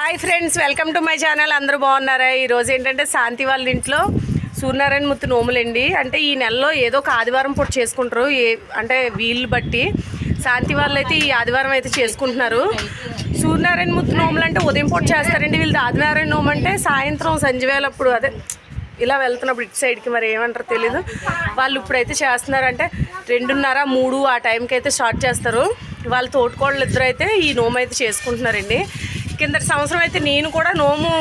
Hi friends welcome to my channel అందరూ బాగున్నారా? ఈరోజు ఏంటంటే శాంతి వాళ్ళ ఇంట్లో సూర్యనారాయణ ముత్తు నోములండి అంటే ఈ నెలలో ఏదో ఒక ఆదివారం పూట చేసుకుంటారు. ఏ అంటే వీళ్ళు బట్టి శాంతి వాళ్ళు అయితే ఈ ఆదివారం అయితే చేసుకుంటున్నారు. సూర్యనారాయణ ముత్తు నోములు అంటే ఉదయం పూట చేస్తారండి. వీళ్ళు ఆదినారాయణ నోము అంటే సాయంత్రం సంజవేలప్పుడు అదే ఇలా వెళ్తున్నప్పుడు ఇటు సైడ్కి మరి ఏమంటారు తెలీదు. వాళ్ళు ఇప్పుడైతే చేస్తున్నారంటే రెండున్నర మూడు ఆ టైంకి అయితే స్టార్ట్ చేస్తారు. వాళ్ళ తోటికోళ్ళు ఇద్దరు అయితే ఈ నోము అయితే చేసుకుంటున్నారండి. కిందటి సంవత్సరం అయితే నేను కూడా నోము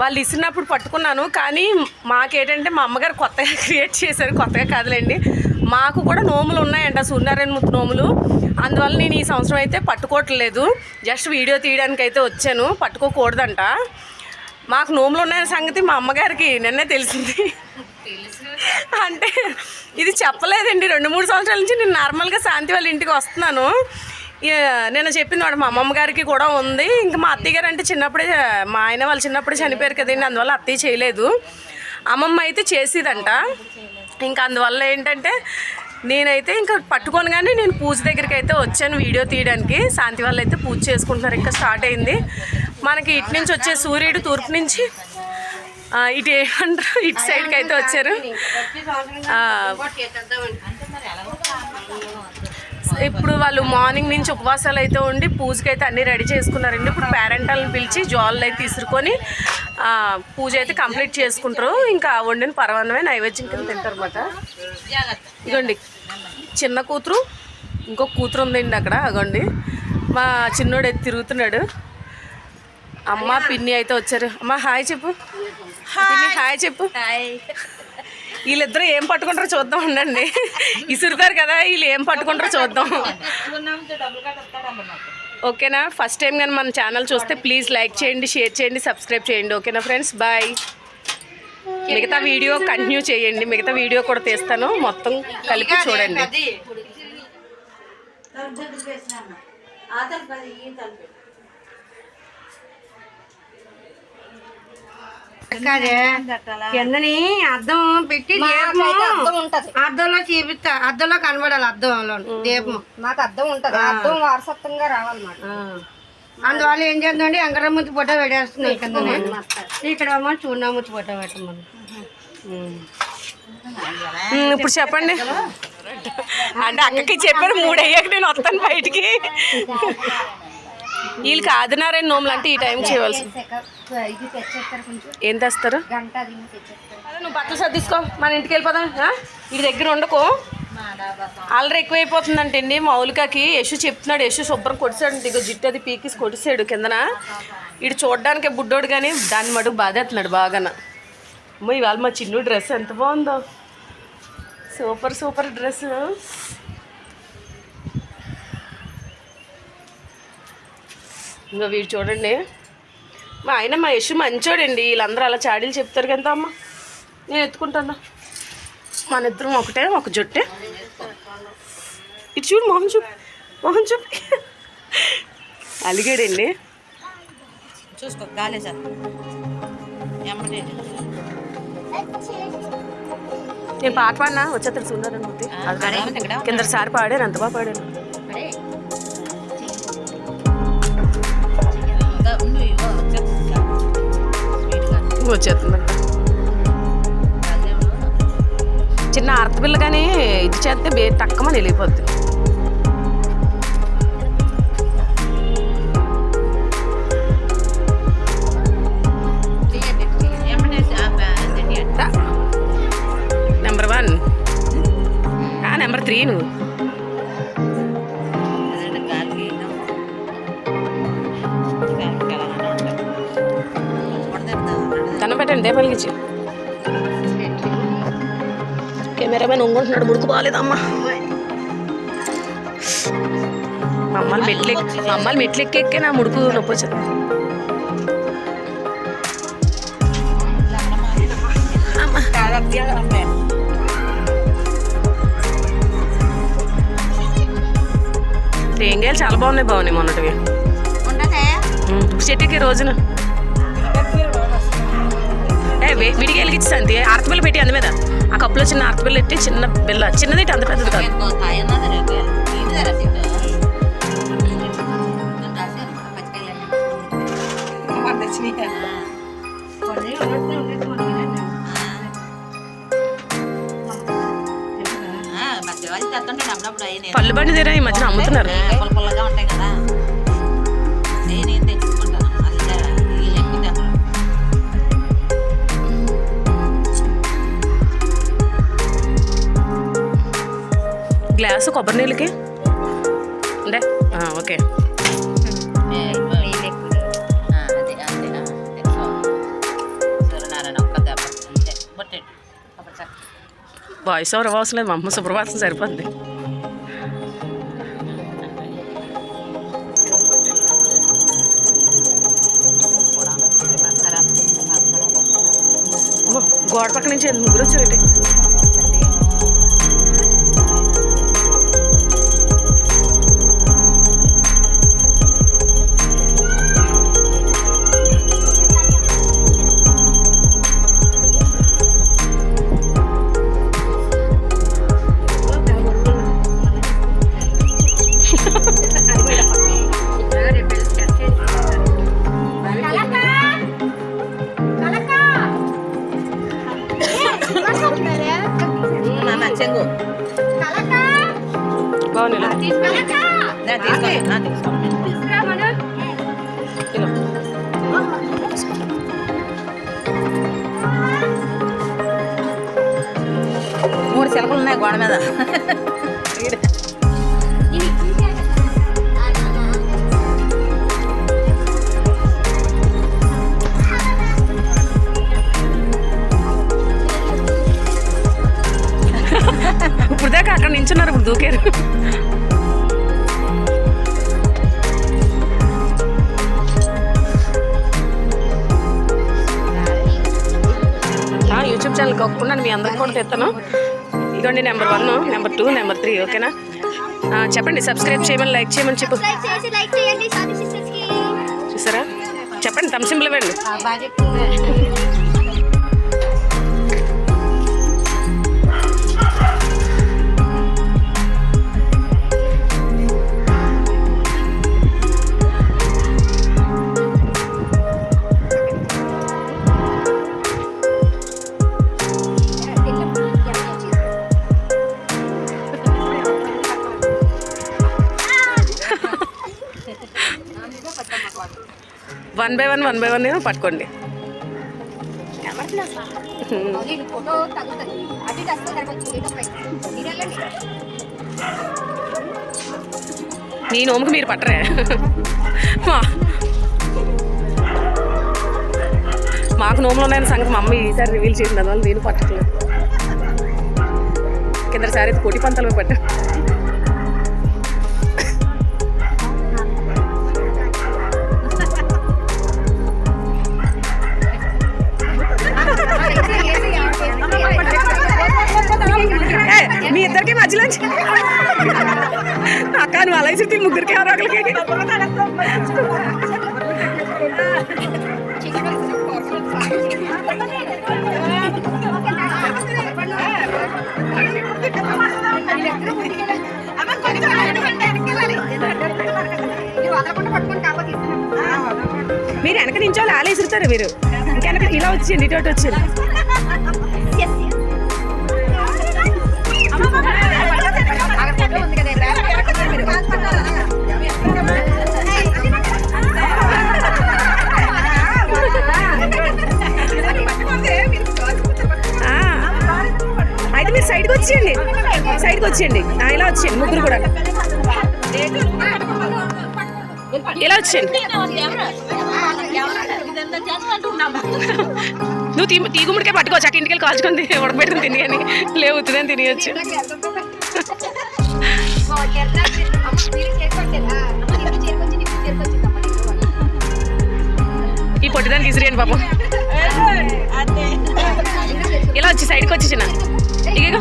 వాళ్ళు ఇస్తున్నప్పుడు పట్టుకున్నాను. కానీ మాకేంటంటే మా అమ్మగారు కొత్తగా క్రియేట్ చేశారు కొత్తగా కాదులేండి. మాకు కూడా నోములు ఉన్నాయంట సూర్యనారాయణ ముత్తు నోములు. అందువల్ల నేను ఈ సంవత్సరం అయితే పట్టుకోవట్లేదు. జస్ట్ వీడియో తీయడానికి అయితే వచ్చాను పట్టుకోకూడదంట. మాకు నోములు ఉన్నాయన్న సంగతి మా అమ్మగారికి నిన్నే తెలిసింది. అంటే ఇది చెప్పలేదండి రెండు మూడు సంవత్సరాల నుంచి నేను నార్మల్గా శాంతి వాళ్ళ ఇంటికి వస్తున్నాను. నేను చెప్పింది వాడు మా అమ్మమ్మ గారికి కూడా ఉంది. ఇంకా మా అత్తయ్య గారు అంటే చిన్నప్పుడే మా ఆయన వాళ్ళు చిన్నప్పుడే చనిపోయారు కదండి అందువల్ల అత్తయ్య చేయలేదు. అమ్మమ్మ అయితే చేసేదంట. ఇంకా అందువల్ల ఏంటంటే నేనైతే ఇంకా పట్టుకొని కానీ నేను పూజ దగ్గరికి అయితే వచ్చాను వీడియో తీయడానికి. శాంతి వాళ్ళు అయితే పూజ చేసుకుంటున్నారు ఇంకా స్టార్ట్ అయింది. మనకి ఇటు నుంచి వచ్చే సూర్యుడు తూర్పు నుంచి ఇటు ఏమంటారు ఇటు సైడ్కి అయితే వచ్చారు. ఇప్పుడు వాళ్ళు మార్నింగ్ నుంచి ఉపవాసాలు అయితే ఉండి పూజకి అయితే అన్నీ రెడీ చేసుకున్నారండి. ఇప్పుడు పేరెంటాలను పిలిచి జోళ్ళు అయితే తీసుకొని పూజ అయితే కంప్లీట్ చేసుకుంటారు. ఇంకా వండిన పరమాన్నమే నైవేద్యం కింద తింటారు అనమాట ఇగోండి చిన్న కూతురు ఇంకో కూతురు ఉందండి అక్కడ అగోండి. మా చిన్నోడు అయితే తిరుగుతున్నాడు. అమ్మ పిన్ని అయితే వచ్చారు. అమ్మ హాయ్ చెప్పు. హాయ్. చెప్పు. వీళ్ళిద్దరూ ఏం పట్టుకుంటారో చూద్దాం ఉండండి. ఇసురుతారు కదా వీళ్ళు ఏం పట్టుకుంటారో చూద్దాం. ఓకేనా? ఫస్ట్ టైం కానీ మన ఛానల్ చూస్తే ప్లీజ్ లైక్ చేయండి షేర్ చేయండి సబ్స్క్రైబ్ చేయండి. ఓకేనా ఫ్రెండ్స్ బాయ్ మిగతా వీడియో కంటిన్యూ చేయండి. మిగతా వీడియో కూడా తీస్తాను. మొత్తం కలిపి చూడండి. కాదే? కిందని అద్దం పెట్టి అద్దంలో చూపిస్తా. అద్దంలో కనబడాలి అద్దంలో దీపం మాకు అర్థం ఉంటది. అర్థం వారసత్వంగా రావాలన్నమాట. అందువల్ల ఏం చేద్దామండి అంగరముద్దు ఫోటో పెట్టేస్తున్నాయి కిందనే ఇక్కడ చూడముద్దు ఫోటో పెట్టమని. ఇప్పుడు చెప్పండి. అంటే అక్కకి చెప్పారు మూడు అయ్యాక నేను వస్తాను బయటికి. వీళ్ళకి ఆదినారాయణ నోములు అంటే ఈ టైంకి చేయవలసి ఏం తెస్తారు నువ్వు బట్టలు సర్దిసుకో. మన ఇంటికి వెళ్ళిపోదాం? ఈ దగ్గర ఉండకు అల్లరి ఎక్కువైపోతుందంటండి మౌలికకి యశు చెప్తున్నాడు. యశు శుభ్రం కొడిసాడు ఇగో జిట్టు అది పీకిసి కొడిసాడు కిందన. ఇటు చూడడానికి బుడ్డోడు కానీ దాన్ని మటుకు బాధేస్తున్నాడు బాగాన. అమ్మ ఇవాళ మా చిన్ను డ్రెస్ ఎంత బాగుందో. Super super dress. ఇంకా వీడు చూడండి. మా ఆయన మా యశు మంచోడండి. వీళ్ళందరూ అలా చాడీలు చెప్తారు కదా అమ్మ. నేను ఎత్తుకుంటాను? మన ఇద్దరం ఒకటే ఒక జొట్టే. ఇటు చూడు మొహం చూపు మొహం చూపు. అలిగాడండి. చూసుకో గాలే సార్. నేను పాట పాడినా? వచ్చేతడు ఇక్కడ? కింద సారి పాడాను ఎంత బాగా పాడాను స్వీట్గా వచ్చేస్తుంది. చిన్న ఆర్తపిల్ల కానీ ఇది చేస్తే బే టక్కమని వెళ్ళిపోద్ది. Number one. నెంబర్ త్రీ నువ్వు. దీపాలకి ఇచ్చి. కెమెరామెన్ ముడుకు బాగాలేదమ్మా మా అమ్మాయిలు మెట్లు ఎక్కి మా అమ్మాయిలు మెట్లు ఎక్కి ఎక్కి నా ముడుకు నొప్పి వచ్చింది తేంగాయలు చాలా బాగున్నాయి బాగున్నాయి మొన్నటివి. చెట్టుకి రోజున. ఏ వే- విడిగా వెలిగించి అంతే పెట్టి అందు మీద ఆ కప్పులో చిన్న ఆర్తపిల్ల పెట్టి చిన్న బిల్ల. చిన్నది అంత పెద్దది కాదు. పళ్ళు బండి తీరా ఈ మధ్యన అమ్ముతున్నారు. పుల్ల పుల్లగా ఉంటాయి కదా. గ్లాసు కొబ్బరి నీళ్ళకి? అంటే ఓకే. వాయిస్ ఓవర్ అవసరం లేదు మా అమ్మ సుప్రభాతం సరిపోద్ది. గోడ పక్క నుంచి ముగ్గురు వచ్చారండి గోడ మీద. ఇప్పుడు దాకా అక్కడ నించున్నారు ఇప్పుడు దూకారు. ఆ, యూట్యూబ్ ఛానల్ ఒప్పుకున్నా మీ అందరికి కూడా తెస్తాను ఇదిగోండి number one number two number three ఓకేనా చెప్పండి సబ్స్క్రైబ్ చేయమని లైక్ చేయమని చెప్పు. చూసారా? చెప్పండి తమ simple one by one one by one పట్టుకోండి. ఫోటో మీ నోముకి మీరు పట్టరే. మా మాకు నోములు ఉన్నాయని సంగతి మా అమ్మ ఈసారి రివీల్ చేసింది అందువల్ల నేను పట్టట్లేదు. కిందసారి అయితే కోటి పంతలు పట్టాను మీ ఇద్దరికి మధ్యలో అక్క నువ్వు అలా చెప్పి ముగ్గురికి ఎవరో ఒకరికి. మీరు వెనక నుంచో అలా ఇసురుతారు మీరు. వెనక ఇలా వచ్చింది ఇటు వచ్చింది. సైడ్కి వచ్చేయండి. సైడ్కి వచ్చేయండి. ఇలా వచ్చేయండి. ముగ్గురు కూడా. ఇలా వచ్చేయండి. నువ్వు తీ తీగుముడికే పట్టుకోవచ్చు. అక్క ఇంటికి వెళ్ళి కాల్చుకొని తిని ఉడకబెట్టుకుని తిని అని. లేవు ఉత్తుదని తినేయచ్చు. ఈ పొట్టిదాన్ని తీసుకురండి పాపం. ఇలా వచ్చి సైడ్కి వచ్చి చిన్న. ఇగో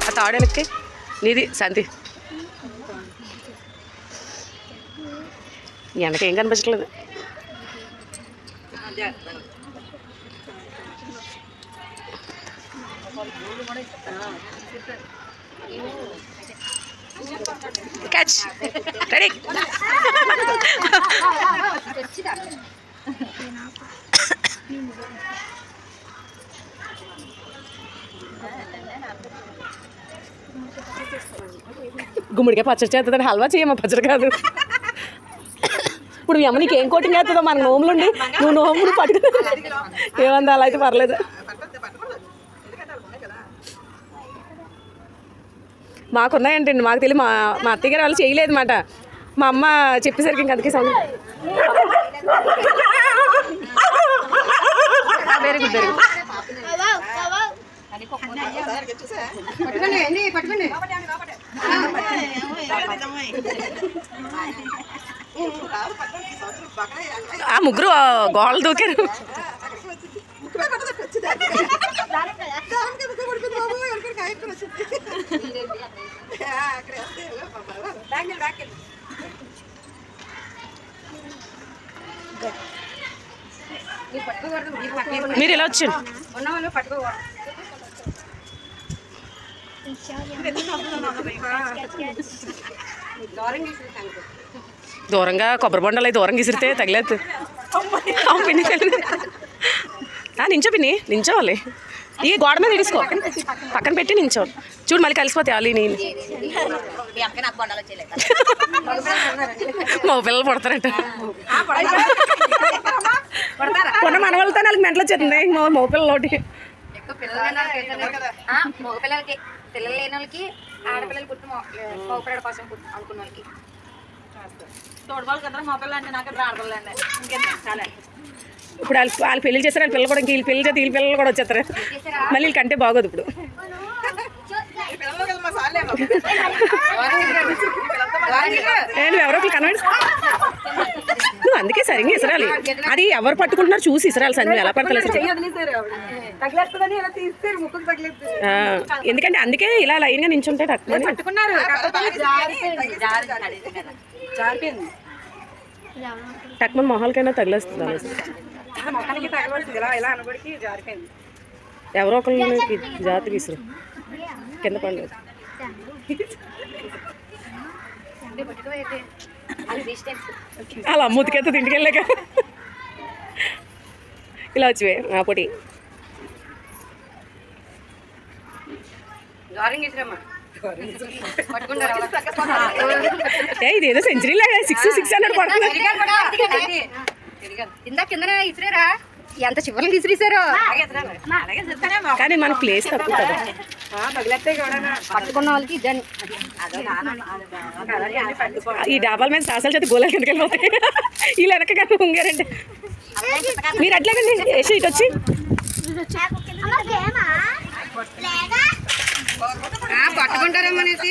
ఆ తాడెనక్కి నీది శాంతి వెనకేం కనిపించట్లేదు క్యాచ్ రెడీ గుమ్మడికాయ పచ్చడి చేస్తుందని హల్వా చేయమ్మా పచ్చడి కాదు. ఇప్పుడు మీ అమ్మ నీకు ఏం కోటింగ్ వేస్తుందో మనకు నోములుండి. నువ్వు నోములు పట్టుకు ఏమంది అలా అయితే పర్లేదు. మాకున్నాయంటండి. మాకు తెలియదు. మా మా అత్తయ్య గారు వాళ్ళు చేయలేదు మాట మా అమ్మ చెప్పేసరికి ఇంక అందుకే sound. Very good very good ఆ ముగ్గురు గోడలు దూకారు. మీరు ఎలా వచ్చారు? దూరంగా కొబ్బరి బొండలు అయి దూరం గీసిరితే తగిలేదు. పిన్ని ఆ, నించో పిన్ని నించోవాలి. ఈ గోడ మీద తీసుకో పక్కన పెట్టి నించోవాలి చూడు మళ్ళీ కలిసిపోతాయి అల్లి నేను మీ నాకు పిల్లలు పడతారంట. కొన్న మన వాళ్ళతో వాళ్ళకి మెంటలు వచ్చేస్తుంది మా పిల్లలోటి పిల్లలు మగ పిల్లలకి పిల్లలు లేని వాళ్ళకి ఆడపిల్లలు పుట్టి మగపిల్లల కోసం పుట్టి అనుకున్న వాళ్ళకి. కదా మా పిల్లలు అంటే నాకు ఆడపిల్లలు అండి. ఇంకెంత చాలా. ఇప్పుడు వాళ్ళు వాళ్ళు పెళ్ళి చేస్తారు వాళ్ళ పిల్లలు కూడా వీళ్ళు పెళ్ళి చేస్తే వీళ్ళ పిల్లలు కూడా వచ్చేస్తారు. మళ్ళీ వీళ్ళకంటే బాగోదు ఇప్పుడు. ఎవరో ఒకరు నువ్వు అందుకే సరిగ్గా ఇసరాలి. అది ఎవరు పట్టుకుంటున్నారు చూసి ఇసరాలి సంజు ఎలా పడతలేదు ఎందుకంటే అందుకే ఇలా లైన్గా నించుంటే టక్కుమని పట్టుకున్నారు. టక్కుమని మొహాలకైనా తగిలేస్తుంది ఎవరో ఒకరికి జాతి విసురు కింద డిస్టెన్స్ అలా అమ్ముతికెత్తుంది ఇంటికి వెళ్ళాక ఇలా వచ్చివే ఆ పొడి ఇదేదో సెంచరీ లాగా సిక్స్ సిక్స్ హండ్రెడ్ పడుతుంది ఇందా కింద ఇసిరేరా ఎంత చివరికి ఇసిరేసారో కానీ మన ప్లేస్ తక్కువ కదా. పట్టుకున్న వాళ్ళకి ఇదని ఈ డాబాల మీద సాసాలు చేతి గోళాలు కిందకి వెళ్ళిపోతాయి. వీళ్ళు వెనక కానీ ఉంగారంటే మీరు అట్లాగండి వేసి ఇటు వచ్చి. పట్టుకుంటారేమో అనేసి.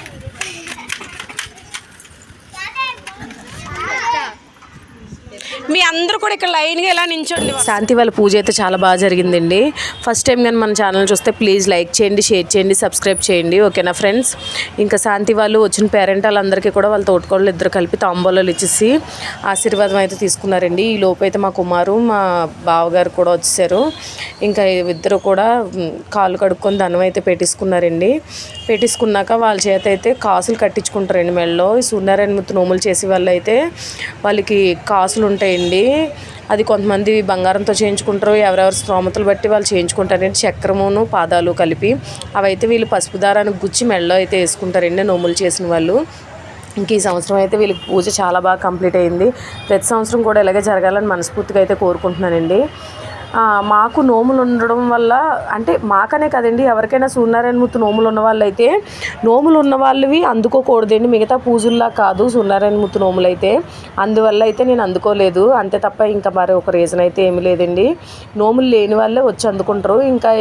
మీ అందరూ కూడా ఇక్కడ లైన్గా ఎలా నించోండి. శాంతి వాళ్ళ పూజ అయితే చాలా బాగా జరిగిందండి. ఫస్ట్ టైం కానీ మన ఛానల్ చూస్తే ప్లీజ్ లైక్ చేయండి షేర్ చేయండి సబ్స్క్రైబ్ చేయండి. ఓకేనా ఫ్రెండ్స్ ఇంకా శాంతి వాళ్ళు వచ్చిన పేరెంట్ వాళ్ళందరికీ కూడా వాళ్ళ తోటకోళ్ళు ఇద్దరు కలిపి తాంబూలాలు ఇచ్చేసి ఆశీర్వాదం అయితే తీసుకున్నారండి. ఈ లోపు అయితే మా కుమారు మా బావగారు కూడా వచ్చేసారు. ఇంకా ఇద్దరు కూడా కాలు కాళ్ళు కడుక్కొని ధనం అయితే పెట్టేసుకున్నారండి. పెట్టించుకున్నాక వాళ్ళ చేత అయితే కాసులు కట్టించుకుంటారండి మెడలో సూర్యనారాయణ ముత్తు నోములు చేసే వాళ్ళు అయితే వాళ్ళకి కాసులు ఉంటాయండి. అది కొంతమంది బంగారంతో చేయించుకుంటారు ఎవరెవరి స్తోమతలు బట్టి వాళ్ళు చేయించుకుంటారండి చక్రమును పాదాలు కలిపి అవైతే వీళ్ళు పసుపు దారానికి గుచ్చి మెడలో అయితే వేసుకుంటారండి నోములు చేసిన వాళ్ళు. ఇంక ఈ సంవత్సరం అయితే వీళ్ళకి పూజ చాలా బాగా కంప్లీట్ అయింది. ప్రతి సంవత్సరం కూడా ఇలాగే జరగాలని మనస్ఫూర్తిగా అయితే కోరుకుంటున్నానండి. మాకు నోములు ఉండడం వల్ల అంటే మాకనే కదండి ఎవరికైనా సూర్యనారాయణ మూర్తి నోములు ఉన్న వాళ్ళైతే నోములు ఉన్న వాళ్ళవి అందుకోకూడదండి మిగతా పూజల్లా కాదు సూర్యనారాయణ మూర్తి నోములు అయితే అందువల్ల అయితే నేను అందుకోలేదు అంతే తప్ప ఇంకా మరి ఒక రీజన్ అయితే ఏమీ లేదండి. నోములు లేని వాళ్ళే వచ్చి అందుకుంటారు. ఇంకా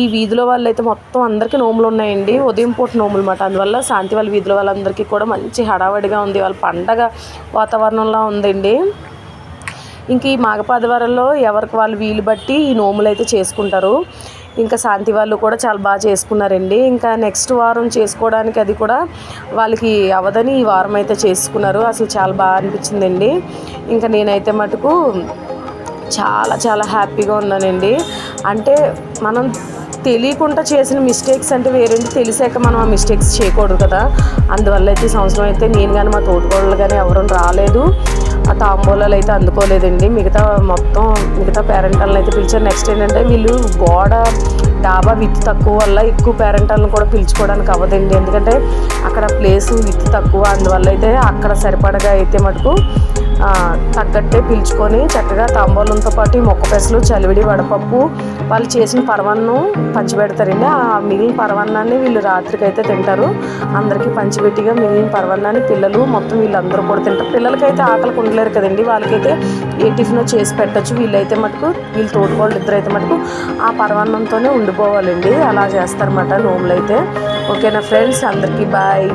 ఈ వీధిలో వాళ్ళైతే మొత్తం అందరికీ నోములు ఉన్నాయండి ఉదయం పూట నోములు మాట. అందువల్ల శాంతి వాళ్ళ వీధిలో వాళ్ళందరికీ కూడా మంచి హడావడిగా ఉంది వాళ్ళ పండగ వాతావరణంలో ఉందండి. ఇంక ఈ మాఘపాదవారంలో ఎవరికి వాళ్ళు వీలు బట్టి ఈ నోములు అయితే చేసుకుంటారు. ఇంకా శాంతి వాళ్ళు కూడా చాలా బాగా చేసుకున్నారండి. ఇంకా నెక్స్ట్ వారం చేసుకోవడానికి అది కూడా వాళ్ళకి అవదని ఈ వారం అయితే చేసుకున్నారు. అసలు చాలా బాగా అనిపించిందండి. ఇంకా నేనైతే మటుకు చాలా చాలా హ్యాపీగా ఉన్నానండి. అంటే మనం తెలియకుండా చేసిన మిస్టేక్స్ అంటే వేరేంటి తెలిసాక మనం ఆ మిస్టేక్స్ చేయకూడదు కదా. అందువల్ల అయితే ఈ సంవత్సరం అయితే నేను కానీ మా తోటికోడలు కానీ ఎవరూ రాలేదు. ఆ తాంబూలాలు అయితే అందుకోలేదండి. మిగతా మొత్తం మిగతా పేరెంటాలను అయితే పిలిచారు. నెక్స్ట్ ఏంటంటే వీళ్ళు గోడ డాబా విత్ తక్కువ వల్ల ఎక్కువ పేరెంటాలను కూడా పిలుచుకోవడానికి అవ్వదండి. ఎందుకంటే అక్కడ ప్లేస్ విత్ తక్కువ. అందువల్ల అయితే అక్కడ సరిపడగా అయితే మటుకు తగ్గట్టే పిలుచుకొని చక్కగా తాంబూలంతో పాటు ఈ మొక్క పెసలు చలివిడి వడపప్పు వాళ్ళు చేసిన పరవన్నం పంచిపెడతారండి. ఆ మిగిలిన పరవన్నాన్ని వీళ్ళు రాత్రికి అయితే తింటారు. అందరికీ పంచిపెట్టిగా మిగిలిన పరవన్నాన్ని పిల్లలు మొత్తం వీళ్ళందరూ కూడా తింటారు. పిల్లలకైతే ఆకలి ఉండలేరు కదండి. వాళ్ళకైతే ఏ టిఫిన్ చేసి పెట్టచ్చు. వీళ్ళైతే మటుకు వీళ్ళు తోడుకోళ్ళు ఇద్దరు అయితే మటుకు ఆ పరవన్నంతోనే ఉండిపోవాలండి. అలా చేస్తారన్నమాట నోములు అయితే ఓకేనా ఫ్రెండ్స్? అందరికీ బాయ్.